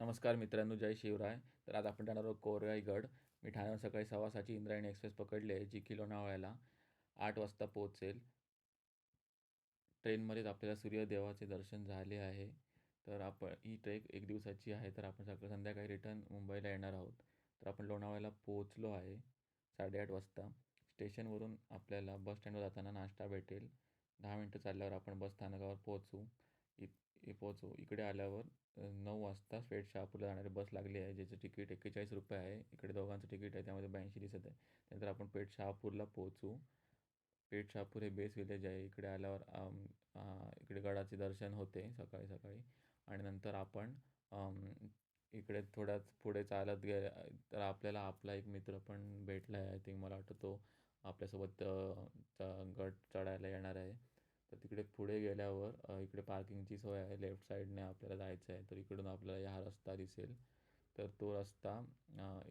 नमस्कार मित्रांनो जय शिवराय. तर आज आपण जाणार आहोत कोराईगड. मी ठाण्यावर सकाळी सव्वा सहाची इंद्रायणी एक्सप्रेस पकडली आहे जी की लोणावळ्याला आठ वाजता पोहोचेल. ट्रेनमध्येच आपल्याला सूर्यदेवाचे दर्शन झाले आहे. तर आपण ही ट्रेक एक दिवसाची आहे तर आपण सकाळ संध्याकाळी रिटर्न मुंबईला येणार आहोत. तर आपण लोणावळ्याला पोहोचलो आहे साडेआठ वाजता. स्टेशनवरून आपल्याला बस स्टँडवर जाताना नाश्ता भेटेल. दहा मिनटं चालल्यावर आपण बस स्थानकावर पोहोचू. इ पोचू इकडे आल्यावर नऊ वाजता स्ट्रेट शहापूरला जाणारी बस लागली आहे ज्याचं तिकीट एक्केचाळीस रुपये आहे. इकडे दोघांचं तिकीट आहे त्यामध्ये ब्याऐंशी दिसत आहे. त्यानंतर आपण पेठ शहापूरला पोहोचू. पेठ शहापूर हे बेस विलेज आहे. इकडे आल्यावर इकडे गडाचे दर्शन होते सकाळी सकाळी. आणि नंतर आपण इकडे थोड्याच पुढे चालत गेले तर आपल्याला आपला एक मित्र पण भेटला आहे आय थिंक मला वाटतं तो आपल्यासोबत च- गड चढायला येणार आहे. तर तिकडे पुढे गेल्यावर इकडे पार्किंगची सोय आहे. लेफ्ट साईडने आपल्याला जायचं आहे तर इकडून आपल्याला हा रस्ता दिसेल. तर तो रस्ता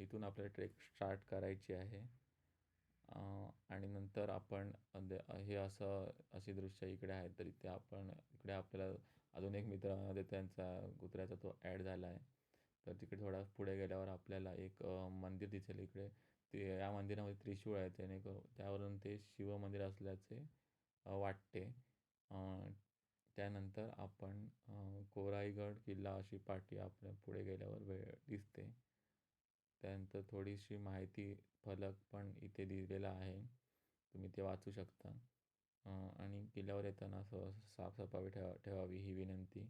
इथून आपल्याला ट्रेक स्टार्ट करायची आहे. आणि नंतर आपण हे असं अशी दृश्य इकडे आहेत तर इथे आपण इकडे आपल्याला अजून एक मित्र त्यांचा कुत्र्याचा तो ॲड झाला आहे. तर तिकडे थोडा पुढे गेल्यावर आपल्याला एक मंदिर दिसेल इकडे. ते या मंदिरामध्ये त्रिशूळ आहे त्याने त्यावरून ते शिवमंदिर असल्याचे वाटते. त्यानंतर आपण कोराईगड किल्ला अशी पाटी आपल्या पुढे गेल्यावर वेळ दिसते. त्यानंतर थोडीशी माहिती फलक पण इथे दिलेला आहे. तुम्ही ते वाचू शकता. आणि किल्ल्यावर येताना असं साफसफाई ठेवा ठेवावी ही विनंती.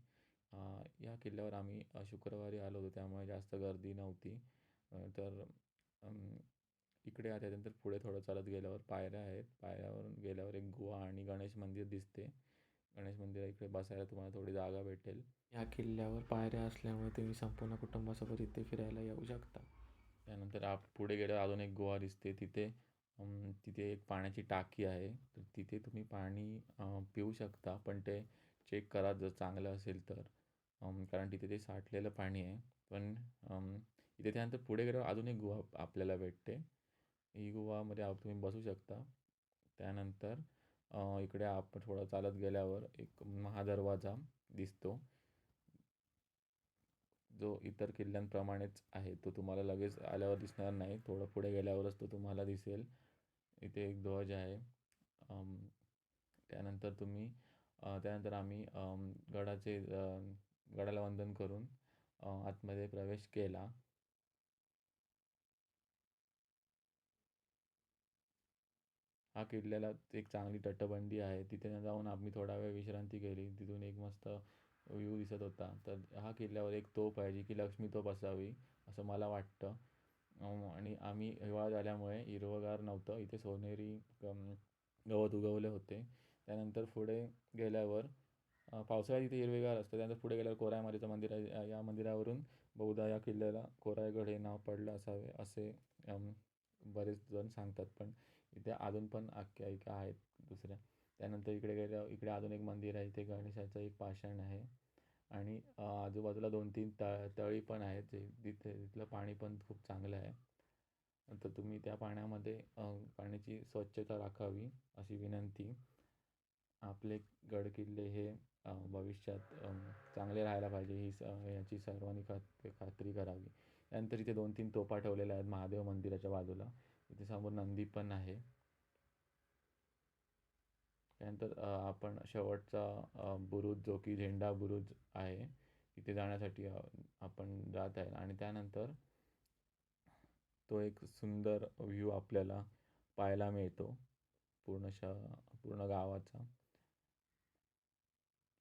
या किल्ल्यावर आम्ही शुक्रवारी आलो होतो त्यामुळे जास्त गर्दी नव्हती. तर इकडे आल्यानंतर त्यानंतर पुढे थोडं चालत गेल्यावर पायऱ्या आहेत. पायऱ्यावरून गेल्यावर एक गुहा आणि गणेश मंदिर दिसते. गणेश मंदिरा इकडे बसायला तुम्हाला थोडी जागा भेटेल. या किल्ल्यावर पायऱ्या असल्यामुळे तुम्ही संपूर्ण कुटुंबासोबत इथे फिरायला येऊ शकता. त्यानंतर आप पुढे गेल्यावर अजून एक गुहा दिसते. तिथे तिथे एक पाण्याची टाकी आहे. तर तिथे तुम्ही पाणी पिऊ शकता पण ते चेक करा जर चांगलं असेल तर. कारण तिथे ते साठलेलं पाणी आहे. पण इथे त्यानंतर पुढे गेल्यावर अजून एक गुहा आपल्याला भेटते. ही गुहामध्ये तुम्ही बसू शकता. त्यानंतर इकडे आपण थोडं चालत गेल्यावर एक महादरवाजा दिसतो. जो इतर किल्ल्यांप्रमाणेच आहे तो तुम्हाला लगेच आल्यावर दिसणार नाही. थोडं पुढे गेल्यावरच तो तुम्हाला दिसेल. इथे एक ध्वज आहे. त्यानंतर तुम्ही त्यानंतर आम्ही गडाचे गडाला वंदन करून आतमध्ये प्रवेश केला. हा किल्ल्याला एक चांगली तटबंदी आहे. तिथे जाऊन आम्ही थोडा वेळ विश्रांती केली. तिथून एक मस्त व्ह्यू दिसत होता. तर हा किल्ल्यावर एक तोफ आहे जी की लक्ष्मी तोफ असावी असं मला वाटतं. आणि आम्ही हिवाळा झाल्यामुळे हिरवंगार नव्हतं. इथे सोनेरी गवत उगवले होते. त्यानंतर पुढे गेल्यावर पावसाळ्यात इथे हिरवेगार असतं. त्यानंतर पुढे गेल्यावर कोराई मंदिर आहे. या- मंदिरावरून बहुधा या किल्ल्याला कोरायगड हे नाव पडलं असावे असे बरेच जण सांगतात. पण इथे अजून पण आख्यायिका आहेत दुसऱ्या. त्यानंतर इकडे गेल्या इकडे अजून एक मंदिर आहे इथे गणेशाचं एक पाषाण आहे. आणि आजूबाजूला दोन तीन तळ तळी पण आहेत जे तिथे तिथलं पाणी पण खूप चांगलं आहे. तर तुम्ही त्या पाण्यामध्ये पाण्याची स्वच्छता राखावी अशी विनंती. आपले गडकिल्ले हे भविष्यात चांगले राहायला पाहिजे ही स याची सर्वांनी खात खात्री करावी. त्यानंतर इथे दोन तीन तोफा ठेवलेल्या आहेत महादेव मंदिराच्या बाजूला. इथे समोर नंदी पण आहे. त्यानंतर आपण शेवटचा बुरुज जो की झेंडा बुरुज आहे तिथे जाण्यासाठी आपण जात आहे. आणि त्यानंतर तो एक सुंदर व्ह्यू आपल्याला पाहायला मिळतो. पूर्ण श पूर्ण गावाचा.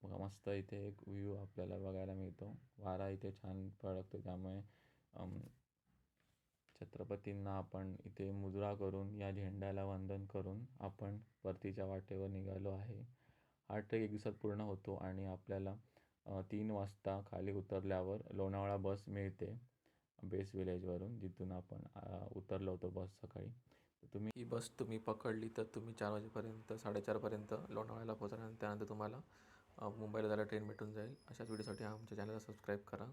बघा मस्त इथे एक व्ह्यू आपल्याला बघायला मिळतो. वारा इथे छान फळकतो त्यामुळे छत्रपतींना आपण इथे मुजरा करून या झेंड्याला वंदन करून आपण परतीच्या वाटेवर निघालो आहे. हा ट्रेक एक दिवसात पूर्ण होतो आणि आपल्याला तीन वाजता खाली उतरल्यावर लोणावळा बस मिळते. बेस विलेजवरून जिथून आपण उतरलो होतो बस सकाळी. तुम्ही ही बस तुम्ही पकडली तर तुम्ही चार वाजेपर्यंत साडेचारपर्यंत लोणावळ्याला पोहोचणार त्यानंतर तुम्हाला मुंबईला जायला ट्रेन भेटून जाईल. अशाच व्हिडिओसाठी आमच्या चॅनलला सबस्क्राईब करा.